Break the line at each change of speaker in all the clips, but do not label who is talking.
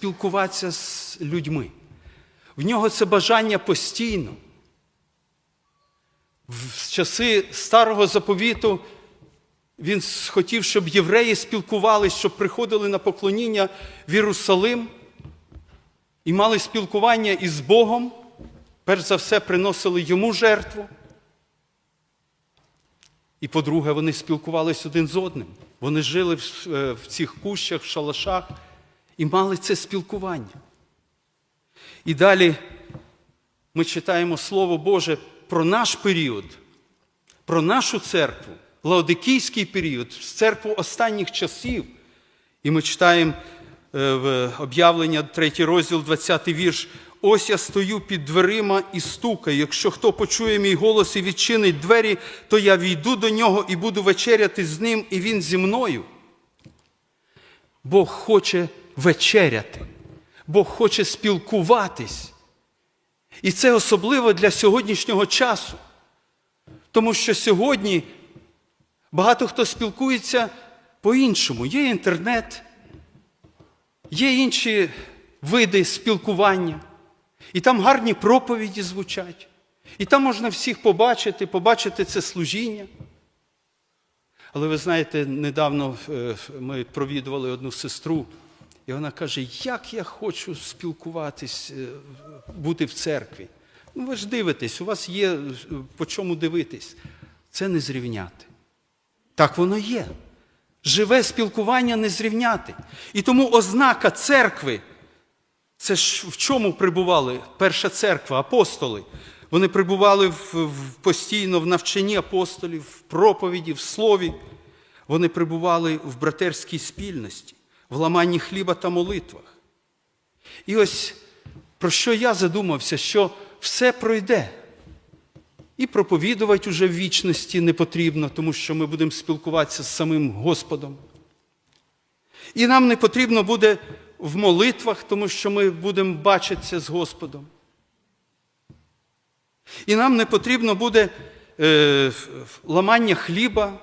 спілкуватися з людьми. В нього це бажання постійно. В часи старого заповіту він хотів, щоб євреї спілкувалися, щоб приходили на поклоніння в Єрусалим і мали спілкування із Богом. Перш за все, приносили йому жертву. І по-друге, вони спілкувалися один з одним. Вони жили в, е, цих кущах, в шалашах і мали це спілкування. І далі ми читаємо Слово Боже про наш період, про нашу церкву, Лаодикійський період, церкву останніх часів. І ми читаємо е, в об'явлення, 3 розділ, 20 вірш. Ось я стою під дверима і стукаю. Якщо хто почує мій голос і відчинить двері, то я війду до нього і буду вечеряти з ним, і він зі мною. Бог хоче вечеряти, Бог хоче спілкуватись. І це особливо для сьогоднішнього часу. Тому що сьогодні багато хто спілкується по-іншому. Є інтернет, є інші види спілкування, і там гарні проповіді звучать, і там можна всіх побачити, побачити це служіння. Але ви знаєте, недавно е, ми провідували одну сестру, і вона каже, як я хочу спілкуватись, е, бути в церкві. Ну, ви ж дивитесь, у вас є по чому дивитись. Це не зрівняти. Так воно є. Живе спілкування не зрівняти. І тому ознака церкви, це ж в чому прибували перша церква, апостоли. Вони прибували в, в, постійно в навчанні апостолів, в проповіді, в слові. Вони прибували в братерській спільності, в ламанні хліба та молитвах. І ось про що я задумався, що все пройде. І проповідувати уже в вічності не потрібно, тому що ми будемо спілкуватися з самим Господом. І нам не потрібно буде в молитвах, тому що ми будемо бачитися з Господом. І нам не потрібно буде е, ламання хліба,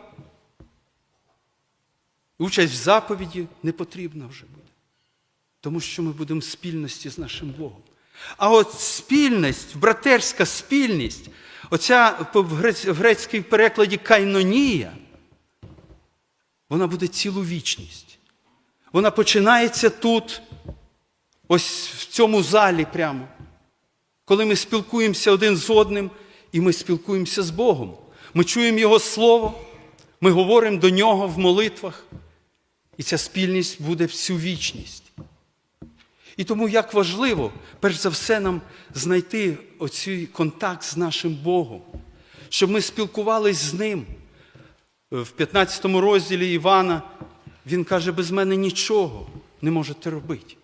участь в заповіді не потрібна вже буде. Тому що ми будемо в спільності з нашим Богом. А от спільність, братерська спільність, оця в грецькій перекладі кайнонія, вона буде цілу вічність. Вона починається тут, ось в цьому залі прямо, коли ми спілкуємося один з одним, і ми спілкуємося з Богом. Ми чуємо Його Слово, ми говоримо до Нього в молитвах, і ця спільність буде всю вічність. І тому як важливо, перш за все, нам знайти оцей контакт з нашим Богом, щоб ми спілкувалися з Ним. В 15 розділі Івана він каже, без мене нічого не можете робити.